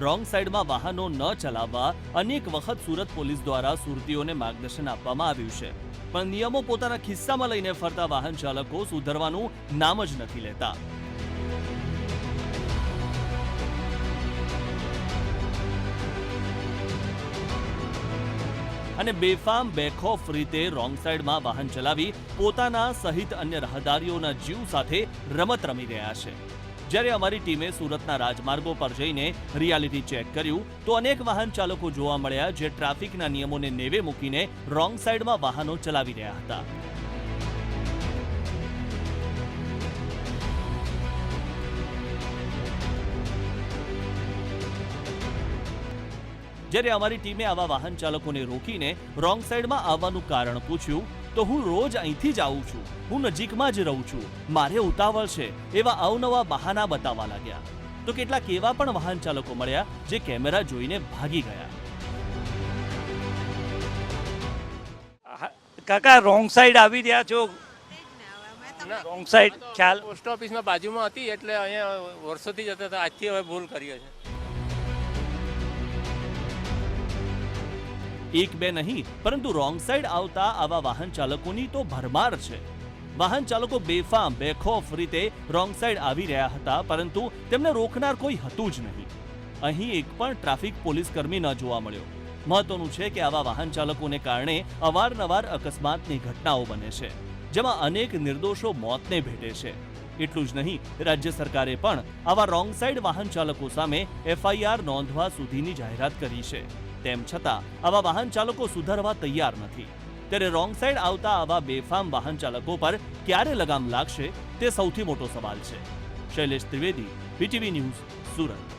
Wrong સાઈડમાં વાહનો ન ચલાવવા અનેક વખત સુરત પોલીસ દ્વારા સુરતીઓને માર્ગદર્શન આપવામાં આવ્યું છે. પણ નિયમો પોતાના ખિસ્સામાં લઈને ફરતા વાહન ચાલકો સુધરવાનું નામ જ નથી લેતા. અને બેફામ, બેખોફ રીતે રોંગ સાઈડમાં વાહન ચલાવી પોતાના સહિત અન્ય રાહદારીઓના જીવ સાથે રમત રમી રહ્યા છે. જ્યારે અમારી ટીમે સુરતના રાજમાર્ગો પર જઈને રિયાલિટી ચેક કર્યું, તો અનેક વાહન ચાલકો જોવા મળ્યા જે ટ્રાફિકના નિયમોને નેવે મૂકીને રોંગ સાઈડમાં વાહનો ચલાવી રહ્યા હતા. જ્યારે અમારી ટીમે આવા વાહન ચાલકોને રોકીને રોંગ સાઈડમાં આવવાનું કારણ પૂછ્યું તો હું રોજ અહીંથી જ આવું છું. હું નજીકમાં જ રહું છું. મારે ઉતાવળ છે. એવા અવનવા બહાના બતાવવા લાગ્યા. તો કેટલાક એવા પણ વાહન ચાલકો મળ્યા જે કેમેરા જોઈને ભાગી ગયા. હા, કાકા રોંગ સાઈડ આવી રહ્યા છો. રોંગ સાઈડ ખ્યાલ. પોસ્ટ ઓફિસમાં બાજુમાં હતી એટલે અહીંયા વર્ષોથી જતા હતા. આજથી હવે ભૂલ કરીએ છે એક બે નહીં, પરંતુ રોંગ સાઈડ આવતા આવા વાહન ચાલકોની તો ભરમાર છે. વાહન ચાલકો બેફામ, બેખોફ રીતે રોંગ સાઈડ આવી રહ્યા હતા, પરંતુ તેમને રોકનાર કોઈ હતું જ નહીં. અહીં એક પણ ટ્રાફિક પોલીસ કર્મી ન જોવા મળ્યો. મહત્વનું છે કે આવા વાહન ચાલકોને કારણે અવારનવાર અકસ્માતની ઘટનાઓ બને છે, જેમાં અનેક નિર્દોષો મોતને ભેટે છે. એટલું જ નહીં, રાજ્ય સરકારે પણ આવા રોંગ સાઈડ વાહન ચાલકો સામે એફઆઈઆર નોંધવા સુધીની જાહેરાત કરી છે. તેમ છતાં, આવા વાહન ચાલકો સુધારવા તૈયાર નથી. ત્યારે રોંગ સાઈડ આવતા આવા બેફામ વાહન ચાલકો પર ક્યારે લગામ લાગશે, તે સૌથી મોટો સવાલ છે. Shailesh Trivedi BTV news Surat.